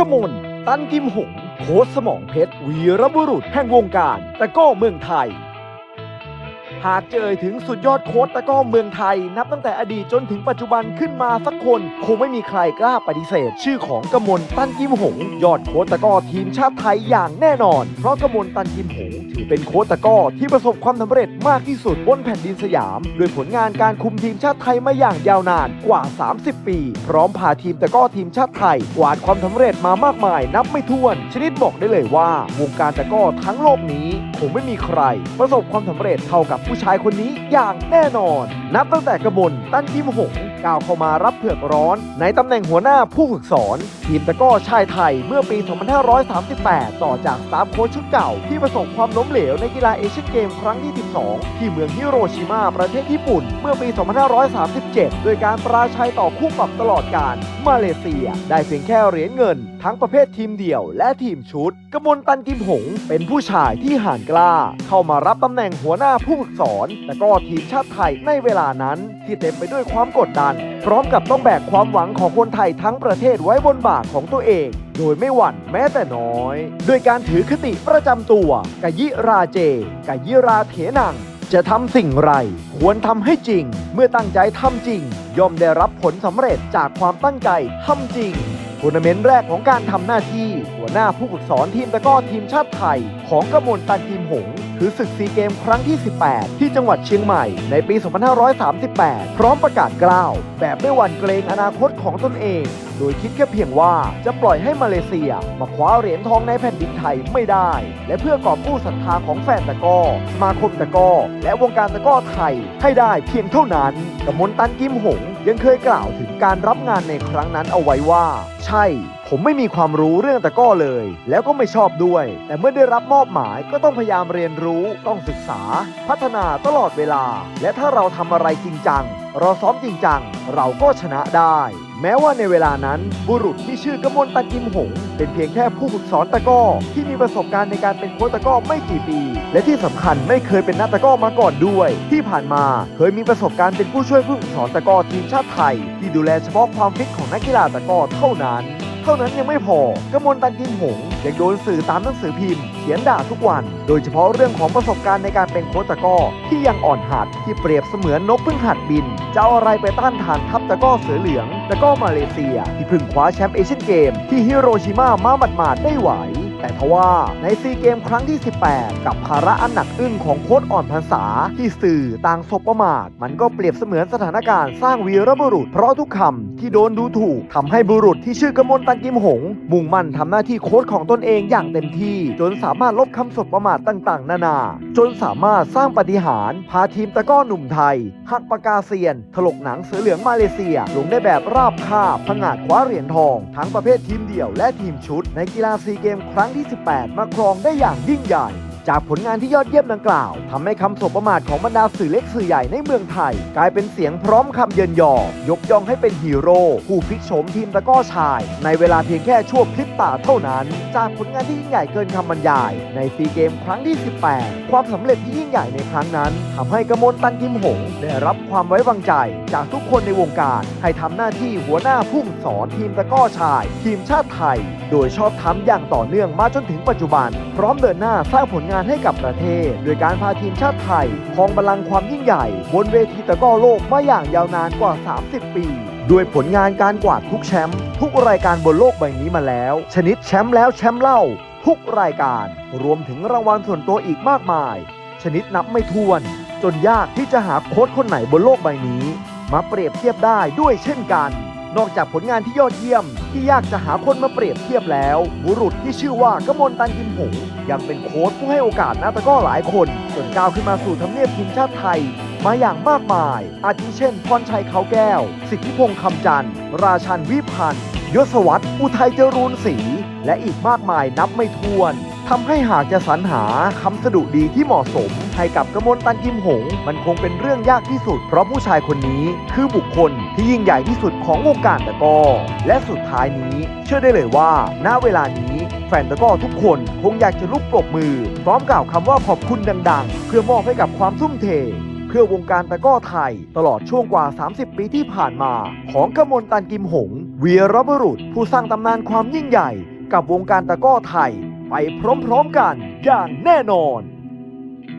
กมล ตันกิมหง โค้ชสมองเพชร วีรบุรุษแห่งวงการตะกร้อเมืองไทย หากเจอถึงสุดยอดโค้ชตะก้อเมืองไทย นับตั้งแต่อดีตจนถึงปัจจุบันขึ้นมาสักคน คงไม่มีใครกล้าปฏิเสธ ชื่อของกมลตันกิมหง ยอดโค้ชตะก้อทีมชาติไทยอย่างแน่นอน เพราะกมลตันกิมหงถือเป็นโค้ชตะก้อที่ประสบความสำเร็จมากที่สุดบนแผ่นดินสยามด้วยผลงานการคุมทีมชาติไทยมาอย่างยาวนานกว่า 30 ปี พร้อมพาทีมตะก้อทีมชาติไทยกวาดความสำเร็จมามากมาย นับไม่ถ้วน ชนิดบอกได้เลยว่าวงการตะก้อทั้งโลกนี้คงไม่มีใคร ประสบความสำเร็จเท่ากับผู้ชายคนนี้อย่างแน่นอน นับตั้งแต่กระมลตั้นกิมหงก้าวเข้ามารับเผือกร้อน ในตำแหน่งหัวหน้าผู้ฝึกสอน ทีมตะก้อชายไทยเมื่อปี 2538 ต่อจากสตาฟโค้ชชุดเก่า ที่ประสบความล้มเหลวในกีฬาเอเชียนเกมครั้งที่ 12 ที่เมืองฮิโรชิมาประเทศญี่ปุ่น เมื่อปี 2537 โดยการปราชัยต่อคู่ปรับตลอดการมาเลเซีย ได้เพียงแค่เหรียญเงินทั้งประเภททีมเดี่ยวและทีมชุด กมลตันกิมหง เป็นผู้ชายที่ห่านกล้า เข้ามารับตำแหน่งหัวหน้าผู้ฝึกสอน แต่ก็ทีมชาติไทยในเวลานั้น ที่เต็มไปด้วยความกดดัน พร้อมกับต้องแบกความหวังของคนไทยทั้งประเทศไว้บนบ่าของตัวเอง โดยไม่หวั่นแม้แต่น้อย โดยการถือคติประจำตัวกยิราเจกยิราเถนังจะทำสิ่งไร ควรทำให้จริง เมื่อตั้งใจทำจริง ย่อมได้รับผลสำเร็จจากความตั้งใจทำจริง ทัวร์นาเมนต์แรกของการทำหน้าที่ หัวหน้าผู้ฝึกสอนทีมตะก้อทีมชาติไทย ของกมลตันทีมหงส์คือศึกซีเกมครั้งที่ 18 ที่จังหวัดเชียงใหม่ในปี 2538 พร้อมประกาศกล้าว แบบไม่หวั่นเกรงอนาคตของตนเอง โดยคิดแค่เพียงว่าจะปล่อยให้มาเลเซีย มาคว้าเหรียญทองในแผ่นดินไทยไม่ได้ และเพื่อกอบกู้ศรัทธาของแฟนตะก้อสมาคมตะก้อและวงการตะก้อไทยให้ได้เพียงเท่านั้นกมลตันกิมหง ยังเคยกล่าวถึงการรับงานในครั้งนั้นเอาไว้ว่า ใช่ ผมไม่มีความรู้เรื่องตะก้อเลย แล้วก็ไม่ชอบด้วย แต่เมื่อได้รับมอบหมายก็ต้องพยายามเรียนรู้ต้องศึกษา พัฒนาตลอดเวลา และถ้าเราทำอะไรจริงจัง เราซ้อมจริงจัง เราก็ชนะได้ แม้ว่าในเวลานั้นบุรุษที่ชื่อกมลตันกิมหง เป็นเพียงแค่ผู้ฝึกสอนตะก้อที่มีประสบการณ์ในการเป็นโค้ชตะก้อไม่กี่ปี และที่สำคัญไม่เคยเป็นนักตะก้อมาก่อนด้วย ที่ผ่านมาเคยมีประสบการณ์เป็นผู้ช่วยผู้ฝึกสอนตะก้อทีมชาติไทย ที่ดูแลเฉพาะความฟิตของนักกีฬาตะก้อเท่านั้น เท่านั้นยังไม่พอกมลตันกิมหง ยังโดนสื่อตามหนังสือพิมพ์เขียนด่าทุกวัน โดยเฉพาะเรื่องของประสบการณ์ในการเป็นโค้ชตะก้อที่ยังอ่อนหัดที่เปรียบเสมือนนกเพิ่งหัดบิน จะเอาอะไรไปต้านทานทัพตะก้อเสือเหลืองตะก้อมาเลเซีย ที่เพิ่งคว้าแชมป์เอเชียนเกมที่ฮิโรชิมามาหมาดๆได้ไหว แต่ทว่าในซีเกมครั้งที่ 18 กับภาระอันหนักอึ้งของโค้ชอ่อนภาษาที่สื่อต่างศพประมาท มันก็เปรียบเสมือนสถานการณ์สร้างวีรบุรุษ เพราะทุกคำที่โดนดูถูกทำให้บุรุษที่ชื่อกมลตันกิมหง มุ่งมั่นทำหน้าที่โค้ชของตนเองอย่างเต็มที่ จนสามารถลบคำศพประมาทต่างๆ นานา จนสามารถสร้างปาฏิหารย์พาทีมตะก้อหนุ่มไทยหักปากกาเซียน ถลกหนังเสือเหลืองมาเลเซีย ลงได้แบบราบคาบผงาดคว้าเหรียญทอง ทั้งประเภททีมเดี่ยวและทีมชุด ในกีฬาซีเกมครั้งที่ 18 มาครองได้อย่างยิ่งใหญ่ จากผลงานที่ยอดเยี่ยมดังกล่าวทำให้คำสบประมาทของบรรดาสื่อเล็กสื่อใหญ่ในเมืองไทย กลายเป็นเสียงพร้อมคำเยินยอ ยกย่องให้เป็นฮีโร่ผู้พลิกโฉมทีมตะก้อชาย ในเวลาเพียงแค่ชั่วพริบตาเท่านั้น จากผลงานที่ยิ่งใหญ่เกินคำบรรยาย ในซีเกมครั้งที่ 18 ความสำเร็จที่ยิ่งใหญ่ในครั้งนั้นทำให้กมลตันกิมหง ได้รับความไว้วางใจ จากทุกคนในวงการ ให้ทำหน้าที่หัวหน้าผู้สอนทีมตะก้อชาย ทีมชาติไทย โดยชอบทำอย่างต่อเนื่องมาจนถึงปัจจุบัน พร้อมเดินหน้าสร้างผลงานให้กับประเทศ โดยการพาทีมชาติไทยครองบัลลังก์ความยิ่งใหญ่ บนเวทีตะก้อโลกมาอย่างยาวนานกว่า 30 ปีด้วยผลงานการกวาดทุกแชมป์ทุกรายการบนโลกใบนี้มาแล้ว ชนิดแชมป์แล้วแชมป์เล่า ทุกรายการ รวมถึงรางวัลส่วนตัวอีกมากมาย ชนิดนับไม่ถ้วน จนยากที่จะหาโค้ชคนไหนบนโลกใบนี้ มาเปรียบเทียบได้ด้วยเช่นกัน นอกจากผลงานที่ยอดเยี่ยม ที่ยากจะหาคนมาเปรียบเทียบแล้ว บุรุษที่ชื่อว่ากมลตันกิมหงยังเป็นโค้ชผู้ให้โอกาสนักตะก้อหลายคนจนก้าวขึ้นมาสู่ทำเนียบทีมชาติไทย มาอย่างมากมาย อาทิเช่นพรชัยเขาแก้ว สิทธิพงษ์คำจันทร์ ราชันวิพันธ์ยศวัตรอุทัยเจรูนศรีและอีกมากมายนับไม่ถ้วน ทำให้หากจะสรรหาคำสดุดีที่เหมาะสมให้กับกระมวลตันกิมหง มันคงเป็นเรื่องยากที่สุด เพราะผู้ชายคนนี้คือบุคคลที่ยิ่งใหญ่ที่สุดของวงการตะกอและสุดท้ายนี้ เชื่อได้เลยว่า ณเวลานี้แฟนตะก้อทุกคนคงอยากจะลุกปรบมือ พร้อมกล่าวคำว่าขอบคุณดัง ๆ เพื่อมอบให้กับความทุ่มเท เพื่อวงการตะก้อไทย ตลอดช่วงกว่า 30 ปีที่ผ่านมา ของกระมวลตันกิมหง เวียรบุรุษ ผู้สร้างตำนานความยิ่งใหญ่ กับวงการตะก้อไทย ไปพร้อมๆกันอย่างแน่นอน